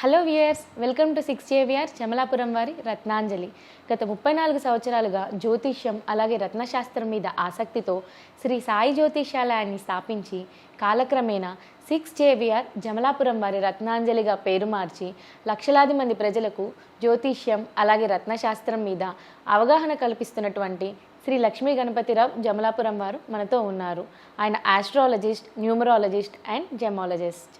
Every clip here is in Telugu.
Hello viewers welcome to six AVR Chamalapuram వారి రత్నాంజలి. గత ముప్పై నాలుగు సంవత్సరాలుగా జ్యోతిష్యం అలాగే రత్నశాస్త్రం మీద ఆసక్తితో శ్రీ సాయి జ్యోతిష్యాలయాన్ని స్థాపించి కాలక్రమేణా సిక్స్ జేవిఆర్ జమలాపురం వారి రత్నాంజలిగా పేరు మార్చి లక్షలాది మంది ప్రజలకు జ్యోతిష్యం అలాగే రత్నశాస్త్రం మీద అవగాహన కల్పిస్తున్నటువంటి శ్రీ లక్ష్మీ గణపతిరావు జమలాపురం వారు మనతో ఉన్నారు. ఆయన astrologist numerologist and gemmologist.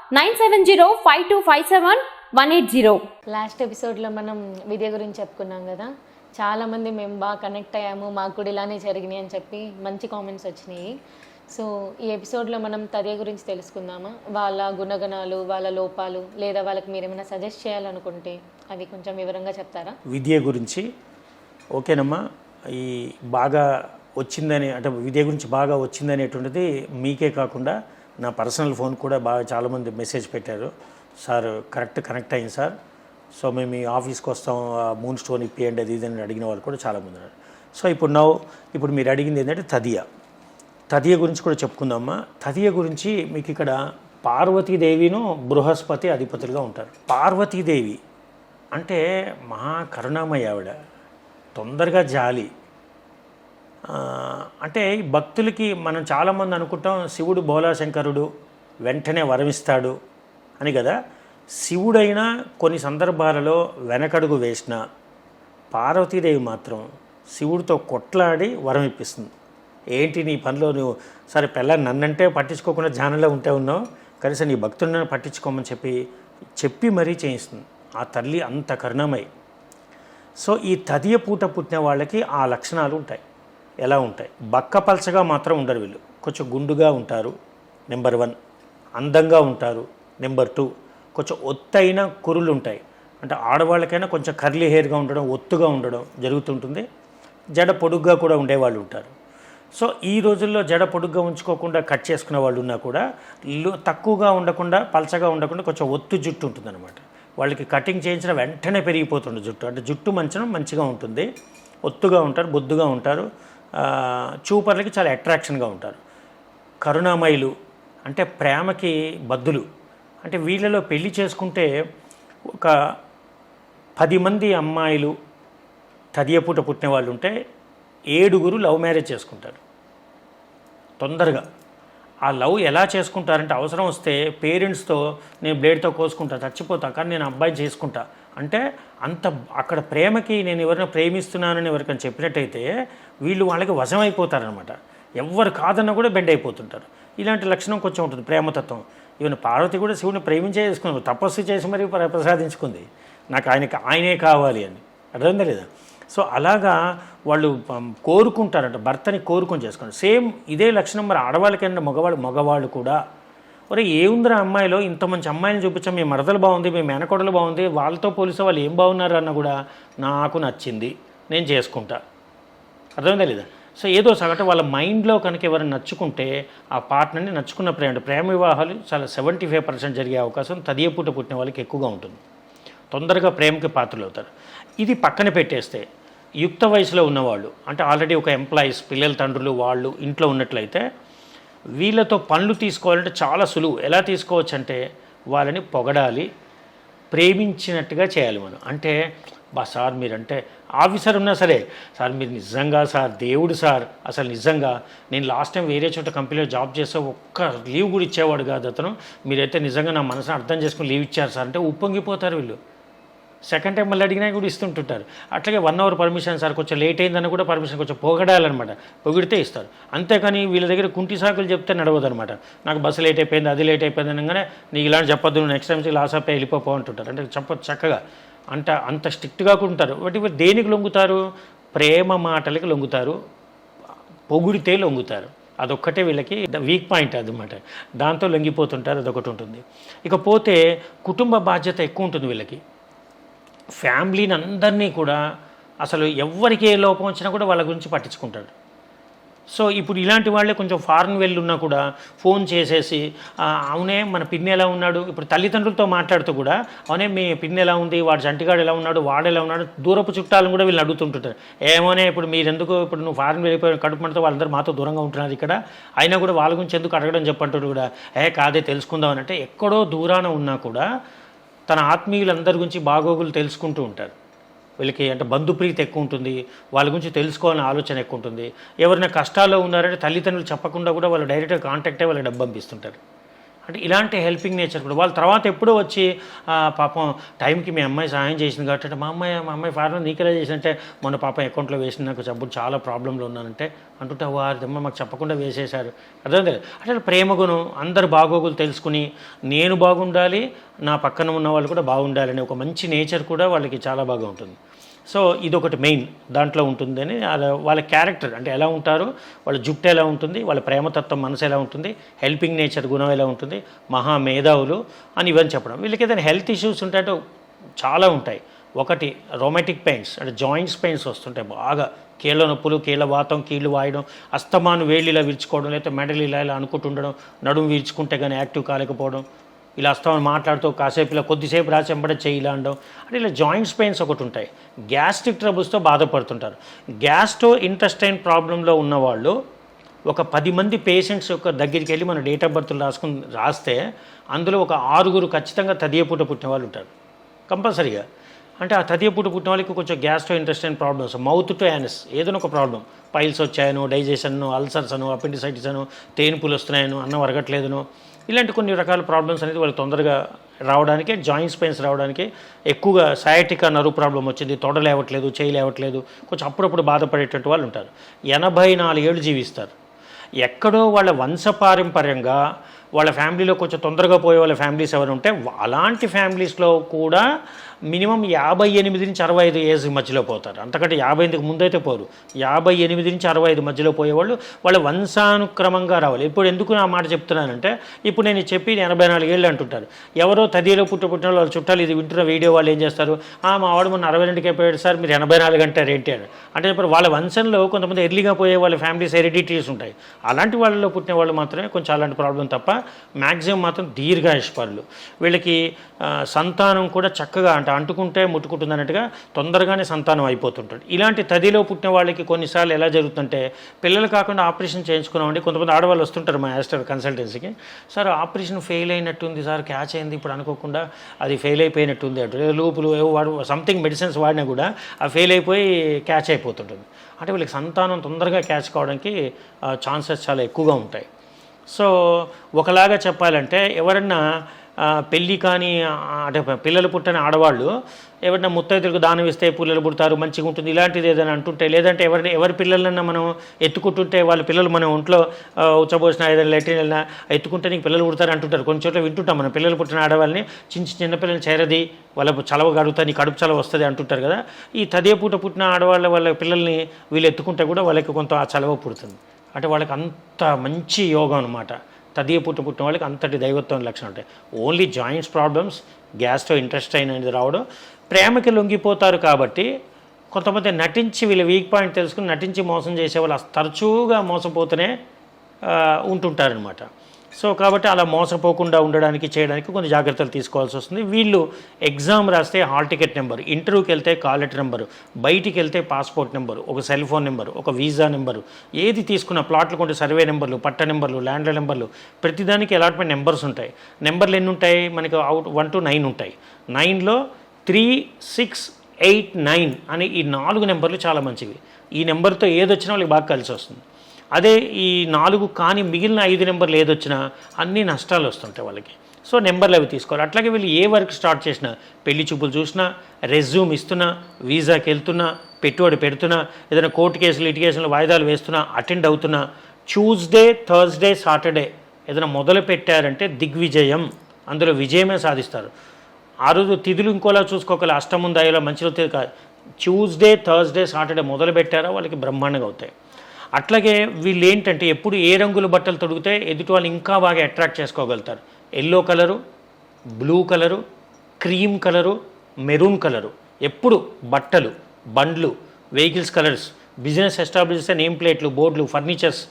nine seven zero five two five seven one eight zero. Last ఎపిసోడ్లో మనం విద్య గురించి చెప్పుకున్నాం కదా. చాలామంది మేము బాగా కనెక్ట్ అయ్యాము మాకు కూడా ఇలానే జరిగినాయి అని చెప్పి మంచి కామెంట్స్ వచ్చినాయి. సో ఈ ఎపిసోడ్లో మనం తదే గురించి తెలుసుకుందామా? వాళ్ళ గుణగణాలు వాళ్ళ లోపాలు లేదా వాళ్ళకి మీరు ఏమైనా సజెస్ట్ చేయాలనుకుంటే అవి కొంచెం వివరంగా చెప్తారా? విద్య గురించి ఓకేనమ్మా ఈ బాగా వచ్చిందని అంటే విద్య గురించి బాగా వచ్చిందనేటువంటిది మీకే కాకుండా నా పర్సనల్ ఫోన్ కూడా బాగా చాలామంది మెసేజ్ పెట్టారు. సార్ కరెక్ట్ కనెక్ట్ అయింది సార్. సో మేము మీ ఆఫీస్కి వస్తాం ఆ మూన్ స్టోన్ ఇప్పియండి అది ఇది అని అడిగిన వాళ్ళు కూడా చాలామంది ఉన్నారు. సో ఇప్పుడు నవ్వు ఇప్పుడు మీరు అడిగింది ఏంటంటే తదియ. తదియ గురించి కూడా చెప్పుకుందామా? తదియ గురించి మీకు ఇక్కడ పార్వతీదేవిను బృహస్పతి అధిపతులుగా ఉంటారు. పార్వతీదేవి అంటే మహా కరుణామయ్య ఆవిడ. తొందరగా జాలి. అంటే భక్తులకి మనం చాలామంది అనుకుంటాం శివుడు భోలాశంకరుడు వెంటనే వరమిస్తాడు అని కదా. శివుడైనా కొన్ని సందర్భాలలో వెనకడుగు వేసిన పార్వతీదేవి మాత్రం శివుడితో కొట్లాడి వరం ఇప్పిస్తుంది ఏంటి నీ పనిలో నువ్వు సరే పిల్ల నన్నంటే పట్టించుకోకుండా ధ్యానంలో ఉంటే ఉన్నావు కనీసం నీ భక్తులను పట్టించుకోమని చెప్పి చెప్పి మరీ చేయిస్తుంది. ఆ తల్లి అంత కరుణమై సో ఈ తదియ పూట పుట్టిన వాళ్ళకి ఆ లక్షణాలు ఉంటాయి. ఎలా ఉంటాయి? బక్క పలచగా మాత్రం ఉండరు వీళ్ళు. కొంచెం గుండుగా ఉంటారు నెంబర్ వన్. అందంగా ఉంటారు నెంబర్ టూ. కొంచెం ఒత్తైన కురులు ఉంటాయి. అంటే ఆడవాళ్ళకైనా కొంచెం కర్లీ హెయిర్గా ఉండడం ఒత్తుగా ఉండడం జరుగుతుంటుంది. జడ పొడుగ్గా కూడా ఉండేవాళ్ళు ఉంటారు. సో ఈ రోజుల్లో జడ పొడుగ్గా ఉంచుకోకుండా కట్ చేసుకునే వాళ్ళు ఉన్నా కూడా తక్కువగా ఉండకుండా పలచగా ఉండకుండా కొంచెం ఒత్తు జుట్టు ఉంటుందన్నమాట. వాళ్ళకి కటింగ్ చేయించిన వెంటనే పెరిగిపోతుంది జుట్టు. అంటే జుట్టు మంచం మంచిగా ఉంటుంది. ఒత్తుగా ఉంటారు బొద్దుగా ఉంటారు. చూపర్లకి చాలా అట్రాక్షన్గా ఉంటారు. కరుణామయులు అంటే ప్రేమకి బద్దులు. అంటే వీళ్ళలో పెళ్ళి చేసుకుంటే ఒక పది మంది అమ్మాయిలు తదియపూట పుట్టిన వాళ్ళు ఉంటే ఏడుగురు లవ్ మ్యారేజ్ చేసుకుంటారు. తొందరగా. ఆ లవ్ ఎలా చేసుకుంటారంటే అవసరం వస్తే పేరెంట్స్తో నేను బ్లేడ్తో కోసుకుంటా చచ్చిపోతా కానీ నేను అబ్బాయి చేసుకుంటా. అంటే అంత అక్కడ ప్రేమకి నేను ఎవరైనా ప్రేమిస్తున్నానని ఎవరికైనా చెప్పినట్టయితే వీళ్ళు వాళ్ళకి వశమైపోతారనమాట ఎవరు కాదన్నా కూడా బెండ్ అయిపోతుంటారు. ఇలాంటి లక్షణం కొంచెం ఉంటుంది ప్రేమతత్వం. ఈవెన్ పార్వతి కూడా శివుని ప్రేమించే చేసుకుంది తపస్సు చేసి మరీ ప్ర- ప్రసాదించుకుంది. నాకు ఆయనకి ఆయనే కావాలి అని. అర్థమైందా లేదా? సో అలాగా వాళ్ళు కోరుకుంటారంట భర్తని కోరుకొని చేసుకుంటారు. సేమ్ ఇదే లక్షణం మరి ఆడవాళ్ళకైనా మగవాళ్ళు మగవాళ్ళు కూడా. ఒరే ఏముందిరా అమ్మాయిలో? ఇంత మంచి అమ్మాయిని చూపించాం మీ మరదలు బాగుంది మీ మేనకోడలు బాగుంది వాళ్ళతో పోలిస్తే వాళ్ళు ఏం బాగున్నారు అన్న కూడా నాకు నచ్చింది నేను చేసుకుంటా. అర్థమైందా లేదా? సో ఏదో సగటు వాళ్ళ మైండ్లో కనుక ఎవరైనా నచ్చుకుంటే ఆ పార్ట్నర్ని నచ్చుకున్న ప్రేమ ప్రేమ వివాహాలు చాలా సెవెంటీ ఫైవ్ పర్సెంట్ జరిగే అవకాశం తదియపూట పుట్టిన వాళ్ళకి ఎక్కువగా ఉంటుంది. తొందరగా ప్రేమకి పాత్రలు అవుతారు. ఇది పక్కన పెట్టేస్తే యుక్త వయసులో ఉన్నవాళ్ళు అంటే ఆల్రెడీ ఒక ఎంప్లాయీస్ పిల్లల తండ్రులు వాళ్ళు ఇంట్లో ఉన్నట్లయితే వీళ్ళతో పనులు తీసుకోవాలంటే చాలా సులువు. ఎలా తీసుకోవచ్చు అంటే వాళ్ళని పొగడాలి ప్రేమించినట్టుగా చేయాలి మనం. అంటే బా సార్ మీరంటే ఆఫీసర్ ఉన్నా సరే సార్ మీరు నిజంగా సార్ దేవుడు సార్ అసలు నిజంగా నేను లాస్ట్ టైం వేరే చోట కంపెనీలో జాబ్ చేస్తే ఒక్క లీవ్ కూడా ఇచ్చేవాడు కాదు అతను. మీరైతే నిజంగా నా మనసుని అర్థం చేసుకుని లీవ్ ఇచ్చారు సార్. అంటే ఉప్పొంగిపోతారు వీళ్ళు. సెకండ్ టైం మళ్ళీ అడిగినా కూడా ఇస్తుంటుంటారు. అట్లాగే వన్ అవర్ పర్మిషన్ సార్ కొంచెం లేట్ అయిందని కూడా పర్మిషన్ కొంచెం పొగడాలన్నమాట. పొగిడితే ఇస్తారు. అంతేకాని వీళ్ళ దగ్గర కుంటి సాకులు చెప్తే నడవదనమాట నాకు బస్సు లేట్ అయిపోయింది అది లేట్ అయిపోయింది అనగానే నీకు ఇలాంటి చెప్పొద్దు నువ్వు నెక్స్ట్ టైం లాస్ అయిపోయి వెళ్ళిపోపో అంటుంటారు. అంటే చెప్పొచ్చు చక్కగా. అంట అంత స్ట్రిక్ట్గా ఉంటారు వాటి దేనికి లొంగుతారు? ప్రేమ మాటలకి లొంగుతారు. పొగిడితే లొంగుతారు. అదొక్కటే వీళ్ళకి వీక్ పాయింట్ అదనమాట దాంతో లొంగిపోతుంటారు అదొకటి ఉంటుంది. ఇకపోతే కుటుంబ బాధ్యత ఎక్కువ ఉంటుంది వీళ్ళకి. ఫ్యామిలీని అందరినీ కూడా అసలు ఎవరికి ఏ లోపం వచ్చినా కూడా వాళ్ళ గురించి పట్టించుకుంటాడు. సో ఇప్పుడు ఇలాంటి వాళ్ళే కొంచెం ఫారెన్ వెళ్ళి ఉన్నా కూడా ఫోన్ చేసేసి అవునే మన పిన్ని ఎలా ఉన్నాడు? ఇప్పుడు తల్లిదండ్రులతో మాట్లాడుతూ కూడా అవునే మీ పిన్ని ఎలా ఉంది? వాడు జంటిగాడు ఎలా ఉన్నాడు? వాడు ఎలా ఉన్నాడు? దూరపు చుట్టాలను కూడా వీళ్ళు అడుగుతుంటుంటారు. ఏమోనే ఇప్పుడు మీరెందుకు? ఇప్పుడు నువ్వు ఫారెన్ వెళ్ళిపోయిన కడుపు మంటతో వాళ్ళందరూ మాతో దూరంగా ఉంటున్నారు ఇక్కడ. అయినా కూడా వాళ్ళ గురించి ఎందుకు అడగడం? చెప్పంటారు కూడా. ఏ కాదే తెలుసుకుందాం అని అంటే ఎక్కడో దూరాన ఉన్నా కూడా తన ఆత్మీయులందరి గురించి బాగోగులు తెలుసుకుంటూ ఉంటారు. వీళ్ళకి అంటే బంధుప్రీతి ఎక్కువ ఉంటుంది. వాళ్ళ గురించి తెలుసుకోవాలని ఆలోచన ఎక్కువ ఉంటుంది. ఎవరైనా కష్టాల్లో ఉన్నారంటే తల్లిదండ్రులు చెప్పకుండా కూడా వాళ్ళు డైరెక్ట్గా కాంటాక్ట్ అయ్యి వాళ్ళకి డబ్బు పంపిస్తుంటారు. అంటే ఇలాంటి హెల్పింగ్ నేచర్ కూడా. వాళ్ళ తర్వాత ఎప్పుడో వచ్చి పాపం టైంకి మీ అమ్మాయి సహాయం చేసింది కాబట్టి అంటే మా అమ్మాయి మా అమ్మాయి ఫారెన్ నీకెలా చేసిందంటే మొన్న పాపం అకౌంట్లో వేసిన నాకు అప్పుడు చాలా ప్రాబ్లంలో ఉన్నానంటే అంటుంటే వారిదమ్మ మాకు చెప్పకుండా వేసేశారు. అర్థం లేదు అంటే ప్రేమ గుణం. అందరు బాగోగులు తెలుసుకుని నేను బాగుండాలి నా పక్కన ఉన్న వాళ్ళు కూడా బాగుండాలని ఒక మంచి నేచర్ కూడా వాళ్ళకి చాలా బాగా ఉంటుంది. సో ఇదొకటి మెయిన్ దాంట్లో ఉంటుందని వాళ్ళ క్యారెక్టర్ అంటే ఎలా ఉంటారు వాళ్ళ జుట్టు ఎలా ఉంటుంది వాళ్ళ ప్రేమతత్వం మనసు ఎలా ఉంటుంది హెల్పింగ్ నేచర్ గుణం ఎలా ఉంటుంది మహా మేధావులు అని ఇవన్నీ చెప్పడం. వీళ్ళకి ఏదైనా హెల్త్ ఇష్యూస్ ఉంటాయో చాలా ఉంటాయి. ఒకటి రొమాటిక్ పెయిన్స్ అంటే జాయింట్స్ పెయిన్స్ వస్తుంటాయి బాగా. కీళ్ళ నొప్పులు కీళ్ళ వాతం కీళ్ళు వాయడం అస్తమాను వేళ్ళు ఇలా విరుచుకోవడం లేకపోతే మెడలు ఇలా ఇలా అనుకుంటుండడం నడుము విరుచుకుంటే కానీ యాక్టివ్ కాలేకపోవడం ఇలా అస్తమాను మాట్లాడుతూ కాసేపు ఇలా కొద్దిసేపు రాసి వెంబడే చేయి ఇలా అనడం అంటే ఇలా జాయింట్స్ పెయిన్స్ ఒకటి ఉంటాయి. గ్యాస్ట్రిక్ ట్రబుల్స్తో బాధపడుతుంటారు. గ్యాస్ట్రో ఇంటెస్టైన్ ప్రాబ్లంలో ఉన్నవాళ్ళు ఒక పది మంది పేషెంట్స్ యొక్క దగ్గరికి వెళ్ళి మన డేట్ ఆఫ్ బర్త్లు రాసుకుని రాస్తే అందులో ఒక ఆరుగురు ఖచ్చితంగా తదియపూట పుట్టిన వాళ్ళు ఉంటారు. కంపల్సరీగా. అంటే ఆ తదియపూట పుట్టిన వాళ్ళకి కొంచెం gastro intestine problems mouth to anus ఏదైనా ఒక ప్రాబ్లం. పైల్స్ వచ్చాయను డైజెషన్ అల్సర్స్ అను అపెండిసైటిస్ అను తేనిపులు వస్తున్నాయను అన్నం అరగట్లేదును ఇలాంటి కొన్ని రకాల ప్రాబ్లమ్స్ అనేది వాళ్ళకి తొందరగా రావడానికి జాయింట్స్ పెయిన్స్ రావడానికి ఎక్కువగా సయాటికా నరు ప్రాబ్లం వచ్చింది. తొడలేవట్లేదు చేయలేవట్లేదు చేయి లేవట్లేదు. కొంచెం అప్పుడప్పుడు బాధపడేటట్టు వాళ్ళు ఉంటారు. ఎనభై నాలుగేళ్ళు జీవిస్తారు. ఎక్కడో వాళ్ళ వంశపారంపర్యంగా వాళ్ళ ఫ్యామిలీలో కొంచెం తొందరగా పోయే వాళ్ళ ఫ్యామిలీస్ ఎవరు ఉంటే అలాంటి ఫ్యామిలీస్లో కూడా మినిమం యాభై ఎనిమిది నుంచి అరవై ఐదు ఏజ్ మధ్యలో పోతారు. అంతకంటే యాభై ఎనిమిదికి ముందైతే పోరు. యాభై ఎనిమిది నుంచి అరవై ఐదు మధ్యలో పోయేవాళ్ళు వాళ్ళ వంశానుక్రమంగా రావాలి. ఇప్పుడు ఎందుకు నా మాట చెప్తున్నానంటే ఇప్పుడు నేను చెప్పి ఎనభై నాలుగు ఏళ్ళు అంటుంటారు. ఎవరో తదిలో పుట్టు పుట్టిన వాళ్ళు చుట్టాలు ఇది వింటున్న వీడియో వాళ్ళు ఏం చేస్తారు? "ఆ, మా వాడు మొన్న అరవై రెండుకే పోయాడు సార్ మీరు ఎనభై నాలుగు అంటారు ఏంటి అని. అంటే ఇప్పుడు వాళ్ళ వంశంలో కొంతమంది ఎర్లీగా పోయే వాళ్ళ ఫ్యామిలీస్ హెరిడిటీస్ ఉంటాయి. అలాంటి వాళ్ళలో పుట్టిన వాళ్ళు మాత్రమే కొంచెం అలాంటి ప్రాబ్లం తప్ప మ్యాక్సిమం మాత్రం దీర్ఘాయుష్పరులు వీళ్ళకి సంతానం కూడా చక్కగా అంటే అంటుకుంటే ముట్టుకుంటుంది అన్నట్టుగా తొందరగానే సంతానం అయిపోతుంటాడు. ఇలాంటి తదిలో పుట్టిన వాళ్ళకి కొన్నిసార్లు ఎలా జరుగుతుంటే పిల్లలు కాకుండా ఆపరేషన్ చేయించుకున్నామండి. కొంతమంది ఆడవాళ్ళు వస్తుంటారు మా యాస్టర్ కన్సల్టెన్సీకి. సార్ ఆపరేషన్ ఫెయిల్ అయినట్టుంది సార్ క్యాచ్ అయింది ఇప్పుడు అనుకోకుండా అది ఫెయిల్ అయిపోయినట్టుంది అంటే లోపులు ఏవో వాడు సంథింగ్ మెడిసిన్స్ వాడినా కూడా ఆ ఫెయిల్ అయిపోయి క్యాచ్ అయిపోతుంటుంది. అంటే వీళ్ళకి సంతానం తొందరగా క్యాచ్ కావడానికి ఛాన్సెస్ చాలా ఎక్కువగా ఉంటాయి. సో ఒకలాగా చెప్పాలంటే ఎవరన్నా పెళ్ళి కానీ అంటే పిల్లలు పుట్టని ఆడవాళ్ళు ఎవరైనా ముత్తైదులకు దానం ఇస్తే పిల్లలు పుడతారు మంచిగా ఉంటుంది ఇలాంటిది ఏదైనా అంటుంటే లేదంటే ఎవరిని ఎవరి పిల్లలన్నా మనం ఎత్తుకుంటుంటే వాళ్ళ పిల్లలు మన ఒంట్లో ఉచ్చబోసిన ఏదైనా లెట్రిన్ వెళ్ళినా ఎత్తుకుంటే నీకు పిల్లలు పుడతారు అంటుంటారు. కొన్ని చోట్ల వింటుంటాం మనం పిల్లలు పుట్టిన ఆడవాళ్ళని చిన్న చిన్న పిల్లల్ని చేరది వాళ్ళ చలవ గడుగుతా నీ కడుపు చలవ వస్తుంది అంటుంటారు కదా. ఈ తదే పూట పుట్టిన ఆడవాళ్ళ వాళ్ళ పిల్లల్ని వీళ్ళు ఎత్తుకుంటే కూడా వాళ్ళకి కొంత ఆ చలవ పుడుతుంది. అంటే వాళ్ళకి అంత మంచి యోగం అనమాట తదియ పుట్టు పుట్టిన వాళ్ళకి అంతటి దైవత్వం లక్షణం ఉంటాయి. Only joints problems gastro interest అనేది రావడం. ప్రేమకి లొంగిపోతారు కాబట్టి కొంతమంది నటించి వీళ్ళ వీక్ పాయింట్ తెలుసుకుని నటించి మోసం చేసే వాళ్ళు తరచుగా మోసపోతూనే ఉంటుంటారనమాట సో కాబట్టి అలా మోసపోకుండా ఉండడానికి చేయడానికి కొన్ని జాగ్రత్తలు తీసుకోవాల్సి వస్తుంది. వీళ్ళు ఎగ్జామ్ రాస్తే హాల్ టికెట్ నెంబర్ ఇంటర్వ్యూకి వెళ్తే కాల్ లెటర్ నెంబరు బయటికి వెళ్తే పాస్పోర్ట్ నెంబరు ఒక సెల్ ఫోన్ నెంబరు ఒక వీసా నెంబరు ఏది తీసుకున్న ప్లాట్లు కొంటే సర్వే నెంబర్లు పట్ట నెంబర్లు ల్యాండ్ల నెంబర్లు ప్రతిదానికి అలాట్మెంట్ నెంబర్స్ ఉంటాయి. నెంబర్లు ఎన్ని ఉంటాయి మనకి అవుట్ వన్ టు నైన్ ఉంటాయి. నైన్లో త్రీ సిక్స్ ఎయిట్ నైన్ అనే ఈ నాలుగు నెంబర్లు చాలా మంచివి. ఈ నెంబర్తో ఏదొచ్చినా వాళ్ళకి బాగా కలిసి వస్తుంది. అదే ఈ నాలుగు కానీ మిగిలిన ఐదు నెంబర్లు ఏదొచ్చినా అన్ని నష్టాలు వస్తుంటాయి వాళ్ళకి. సో నెంబర్లు అవి తీసుకోవాలి. అట్లాగే వీళ్ళు ఏ వర్క్ స్టార్ట్ చేసినా పెళ్ళి చూపులు చూసినా రెజ్యూమ్ ఇస్తున్నా వీసాకి వెళ్తున్నా పెట్టుబడి పెడుతున్నా ఏదైనా కోర్టు కేసులు ఇటికేషన్లు వాయిదాలు వేస్తున్నా అటెండ్ అవుతున్నా ట్యూస్డే థర్స్డే సాటర్డే ఏదైనా మొదలు పెట్టారంటే దిగ్విజయం. అందులో విజయమే సాధిస్తారు. ఆ రోజు తిథులు ఇంకోలా చూసుకోగల అష్టముందాయిలో మంచిలో తిథి కాదు ట్యూస్డే థర్స్డే సాటర్డే మొదలు పెట్టారా? వాళ్ళకి బ్రహ్మాండంగా అవుతాయి. అట్లాగే వీళ్ళు ఏంటంటే ఎప్పుడు ఏ రంగుల బట్టలు తొడిగితే ఎదుటి వాళ్ళు ఇంకా బాగా అట్రాక్ట్ చేసుకోగలుగుతారు. Yellow colour blue colour cream colour maroon colour ఎప్పుడు బట్టలు బండ్లు vehicles colours business establish name plates boards furnitures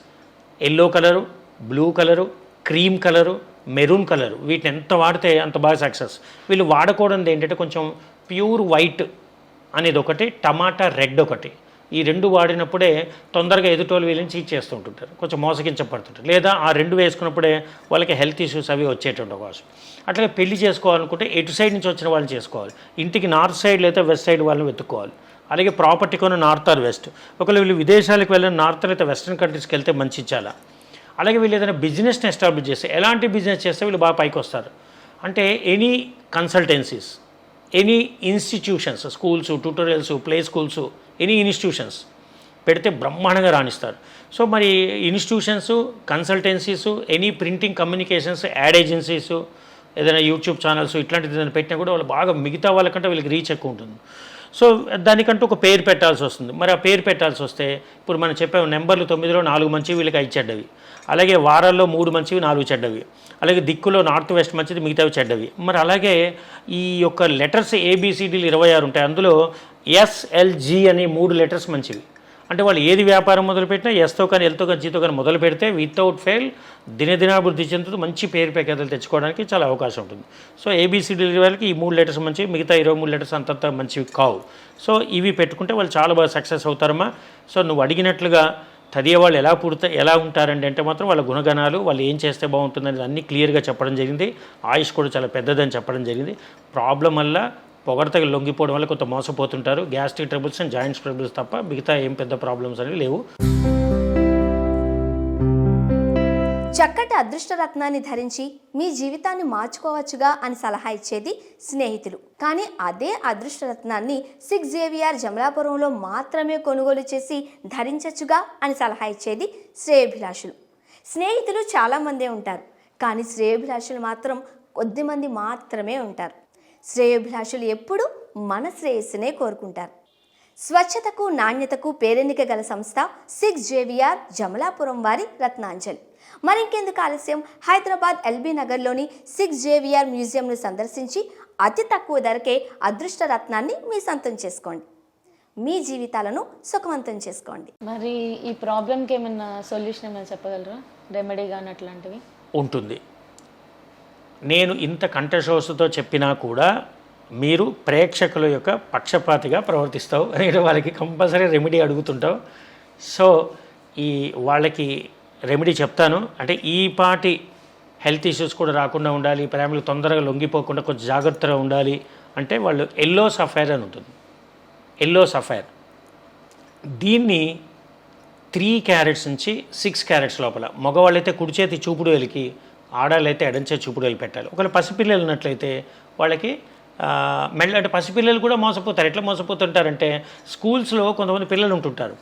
yellow colour blue colour cream colour maroon colour వీటిని ఎంత వాడితే అంత బాగా సక్సెస్ వీళ్ళు వాడకూడదు ఏంటంటే కొంచెం ప్యూర్ వైట్ అనేది ఒకటి టమాటా రెడ్ ఒకటి. ఈ రెండు వాడినప్పుడే తొందరగా ఎదుటోళ్ళు వీళ్ళని చీట్ చేస్తుంటుంటారు. కొంచెం మోసగించబడుతుంటారు. లేదా ఆ రెండు వేసుకున్నప్పుడే వాళ్ళకి హెల్త్ ఇష్యూస్ అవి వచ్చేటువంటి అవకాశం. అట్లాగే పెళ్ళి చేసుకోవాలనుకుంటే ఎటు సైడ్ నుంచి వచ్చిన వాళ్ళని చేసుకోవాలి. ఇంటికి నార్త్ సైడ్ లేదా వెస్ట్ సైడ్ వాళ్ళని వెతుక్కోవాలి. అలాగే ప్రాపర్టీ కొన్న నార్త్ ఆర్ వెస్ట్. ఒకవేళ వీళ్ళు విదేశాలకు వెళ్ళిన నార్త్ లేదా వెస్ట్రన్ కంట్రీస్కి వెళ్తే మంచి చాలా. అలాగే వీళ్ళు ఏదైనా బిజినెస్ని ఎస్టాబ్లిష్ చేస్తే ఎలాంటి బిజినెస్ చేస్తే వీళ్ళు బాగా పైకి వస్తారు అంటే any consultancies. Any institutions schools tutorials play schools any institutions పెడితే బ్రహ్మాండంగా రాణిస్తారు. సో మరి institutions consultancies any printing communications ad agencies ఏదైనా యూట్యూబ్ ఛానల్స్ ఇట్లాంటిది ఏదైనా పెట్టినా కూడా వాళ్ళు బాగా మిగతా వాళ్ళకంటే వీళ్ళకి రీచ్ ఎక్కువ ఉంటుంది. సో దానికంటూ ఒక పేరు పెట్టాల్సి వస్తుంది. మరి ఆ పేరు పెట్టాల్సి వస్తే ఇప్పుడు మనం చెప్పాము నెంబర్లు తొమ్మిదిలో నాలుగు మంచివి వీళ్ళకి ఐదు చెడ్డవి. అలాగే వారాల్లో మూడు మంచివి నాలుగు చెడ్డవి. అలాగే దిక్కులో నార్త్ వెస్ట్ మంచిది మిగతావి చెడ్డవి. మరి అలాగే ఈ యొక్క లెటర్స్ ఏబిసిడీలు ఇరవై ఆరు ఉంటాయి. అందులో ఎస్ఎల్జి అనే మూడు లెటర్స్ మంచివి. అంటే వాళ్ళు ఏది వ్యాపారం మొదలుపెట్టినా ఎస్తో కానీ ఎల్తో కానీ జీతో కానీ మొదలు పెడితే వితౌట్ ఫెయిల్ దినదినాభివృద్ధి చెందుతూ మంచి పేరు పేకథలు తెచ్చుకోవడానికి చాలా అవకాశం ఉంటుంది. సో ఏబిసిడి వాళ్ళకి ఈ మూడు లెటర్స్ మంచి మిగతా ఇరవై మూడు లెటర్స్ అంతంత మంచివి కావు. సో ఇవి పెట్టుకుంటే వాళ్ళు చాలా బాగా సక్సెస్ అవుతారమ్మా. సో నువ్వు అడిగినట్లుగా చదివే వాళ్ళు ఎలా పుడతా ఎలా ఉంటారండి అంటే మాత్రం వాళ్ళ గుణగణాలు వాళ్ళు ఏం చేస్తే బాగుంటుందని అన్నీ క్లియర్గా చెప్పడం జరిగింది. ఆయుష్ కూడా చాలా పెద్దదని చెప్పడం జరిగింది. ప్రాబ్లం వల్ల పొగడతగా లొంగిపోవడం వల్ల కొంత మోసపోతుంటారు. Gastric troubles and joints troubles తప్ప మిగతా ఏం పెద్ద ప్రాబ్లమ్స్ అనేవి లేవు. చక్కటి అదృష్ట రత్నాన్ని ధరించి మీ జీవితాన్ని మార్చుకోవచ్చుగా అని సలహా ఇచ్చేది స్నేహితులు. కానీ అదే అదృష్ట రత్నాన్ని సిక్స్ జేవిఆర్ జమలాపురంలో మాత్రమే కొనుగోలు చేసి ధరించచ్చుగా అని సలహా ఇచ్చేది శ్రేయభిలాషులు. స్నేహితులు చాలామందే ఉంటారు. కానీ శ్రేయభిలాషులు మాత్రం కొద్దిమంది మాత్రమే ఉంటారు. శ్రేయోభిలాషులు ఎప్పుడూ మన శ్రేయస్సునే కోరుకుంటారు. స్వచ్ఛతకు నాణ్యతకు పేరెన్నిక గల సంస్థ సిక్స్ జేవిఆర్ జమలాపురం వారి రత్నాంజలి. మరింకెందుకు ఆలస్యం? హైదరాబాద్ ఎల్బీ నగర్లోని సిక్స్ జేవిఆర్ మ్యూజియంను సందర్శించి అతి తక్కువ ధరకే అదృష్ట రత్నాన్ని మీ సొంతం చేసుకోండి. మీ జీవితాలను సుఖవంతం చేసుకోండి. మరి ఈ ప్రాబ్లంకి ఏమైనా సొల్యూషన్ ఏమైనా చెప్పగలరా? రెమెడీ కానీ అట్లాంటివి ఉంటుంది. నేను ఇంత కంఠశోషతో చెప్పినా కూడా మీరు ప్రేక్షకుల యొక్క పక్షపాతిగా ప్రవర్తిస్తావు అనేది వాళ్ళకి కంపల్సరీ రెమెడీ అడుగుతుంటావు. సో ఈ వాళ్ళకి రెమెడీ చెప్తాను. అంటే ఈ పాటి హెల్త్ ఇష్యూస్ కూడా రాకుండా ఉండాలి ప్రేమలు తొందరగా లొంగిపోకుండా కొంచెం జాగ్రత్తగా ఉండాలి అంటే వాళ్ళు ఎల్లో సఫైర్ అని ఉంటుంది. Yellow sapphire. దీన్ని త్రీ క్యారెట్స్ నుంచి సిక్స్ క్యారెట్స్ లోపల మగవాళ్ళైతే కుడి చేతి చూపుడు వెలికి ఆడాలైతే ఎడంచే చూపుడు పెట్టాలి. ఒకవేళ పసిపిల్లలు ఉన్నట్లయితే వాళ్ళకి మెళ్ళ అంటే పసిపిల్లలు కూడా మోసపోతారు. ఎట్లా మోసపోతుంటారంటే స్కూల్స్లో కొంతమంది పిల్లలు ఉంటుంటారు.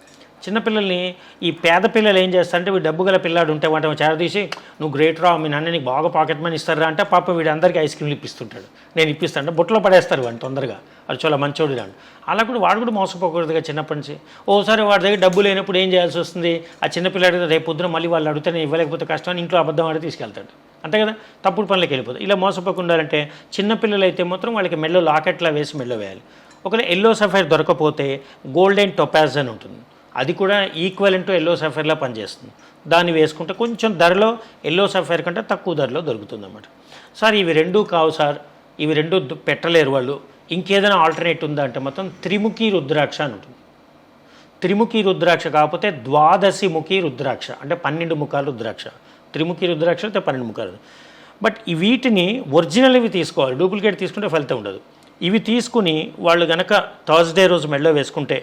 చిన్నపిల్లల్ని ఈ పేద పిల్లలు ఏం చేస్తారంటే వీడు డబ్బు గల పిల్లాడు ఉంటే వాటి చేరదీసి నువ్వు గ్రేట్ రా మీ నాన్న నీకు బాగా పాకెట్ మనీ ఇస్తారా అంటే పాప వీడందరికీ ఐస్ క్రీమ్లు ఇప్పిస్తుంటాడు. నేను ఇప్పిస్తాను అంటే బుట్టలో పడేస్తారు వాడిని తొందరగా. అది చాలా మంచోడు రాడు. అలా కూడా వాడు కూడా మోసపోకూడదుగా చిన్నప్పటి నుంచి. ఓసారి వాడి దగ్గర డబ్బు లేనప్పుడు ఏం చేయాల్సి వస్తుంది? ఆ చిన్నపిల్లాడి రేపు పొద్దున మళ్ళీ వాళ్ళు అడిగితే నేను ఇవ్వలేకపోతే కష్టం అని ఇంట్లో అబద్ధం ఆడి తీసుకెళ్తాడు. అంతే కదా? తప్పుడు పనులకు వెళ్ళిపోతుంది ఇలా మోసపోకుండా అంటే చిన్నపిల్లలు అయితే మాత్రం వాళ్ళకి మెల్లో లాకెట్లా వేసి మెల్లో వేయాలి. ఒకవేళ ఎల్లో సఫైర్ దొరకపోతే గోల్డెన్ టొపాజ్ అని ఉంటుంది. అది కూడా ఈక్వలెంట్ టు ఎల్లో సఫైర్లా పనిచేస్తుంది. దాన్ని వేసుకుంటే కొంచెం ధరలో ఎల్లో సఫైర్ కంటే తక్కువ ధరలో దొరుకుతుంది అన్నమాట సార్ ఇవి రెండూ కావు సార్. ఇవి రెండు పెట్టలేరు వాళ్ళు. ఇంకేదైనా ఆల్టర్నేట్ ఉందా అంటే మొత్తం త్రిముఖి రుద్రాక్ష అని ఉంటుంది. త్రిముఖి రుద్రాక్ష కాకపోతే ద్వాదశి ముఖి రుద్రాక్ష అంటే పన్నెండు ముఖాలు రుద్రాక్ష. త్రిముఖి రుద్రాక్ష అయితే పన్నెండు ముఖాలు బట్ ఈ వీటిని ఒరిజినల్ ఇవి తీసుకోవాలి. డూప్లికేట్ తీసుకుంటే ఫలితం ఉండదు. ఇవి తీసుకుని వాళ్ళు గనక థర్స్డే రోజు మెడలో వేసుకుంటే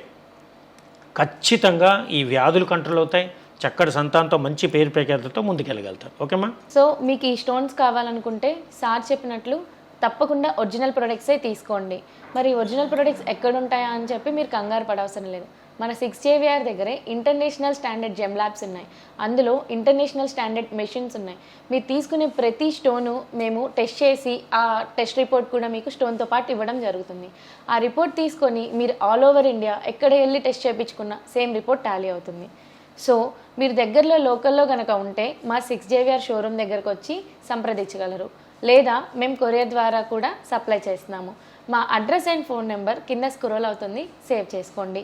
ఖచ్చితంగా ఈ వ్యాధులు కంట్రోల్ అవుతాయి. చక్కటి సంతానంతో మంచి పేరు ప్రఖ్యాతలతో ముందుకెళ్ళగలుగుతారు. ఓకేమా సో మీకు ఈ స్టోన్స్ కావాలనుకుంటే సార్ చెప్పినట్లు తప్పకుండా ఒరిజినల్ ప్రొడక్ట్సే తీసుకోండి. మరి ఒరిజినల్ ప్రొడక్ట్స్ ఎక్కడుంటాయా అని చెప్పి మీరు కంగారు పడవసరం లేదు. మన సిక్స్ జేవిఆర్ దగ్గరే ఇంటర్నేషనల్ స్టాండర్డ్ జెమ్ ల్యాబ్స్ ఉన్నాయి. అందులో ఇంటర్నేషనల్ స్టాండర్డ్ మెషిన్స్ ఉన్నాయి. మీరు తీసుకునే ప్రతి స్టోను మేము టెస్ట్ చేసి ఆ టెస్ట్ రిపోర్ట్ కూడా మీకు స్టోన్తో పాటు ఇవ్వడం జరుగుతుంది. ఆ రిపోర్ట్ తీసుకొని మీరు ఆల్ ఓవర్ ఇండియా ఎక్కడ వెళ్ళి టెస్ట్ చేయించుకున్నా సేమ్ రిపోర్ట్ టాలీ అవుతుంది. సో మీరు దగ్గరలో లోకల్లో కనుక ఉంటే మా సిక్స్ జేవిఆర్ షోరూమ్ దగ్గరకు వచ్చి సంప్రదించగలరు. లేదా మేము కొరియర్ ద్వారా కూడా సప్లై చేస్తున్నాము. మా అడ్రస్ అండ్ ఫోన్ నెంబర్ కింద స్క్రోల్ అవుతుంది సేవ్ చేసుకోండి.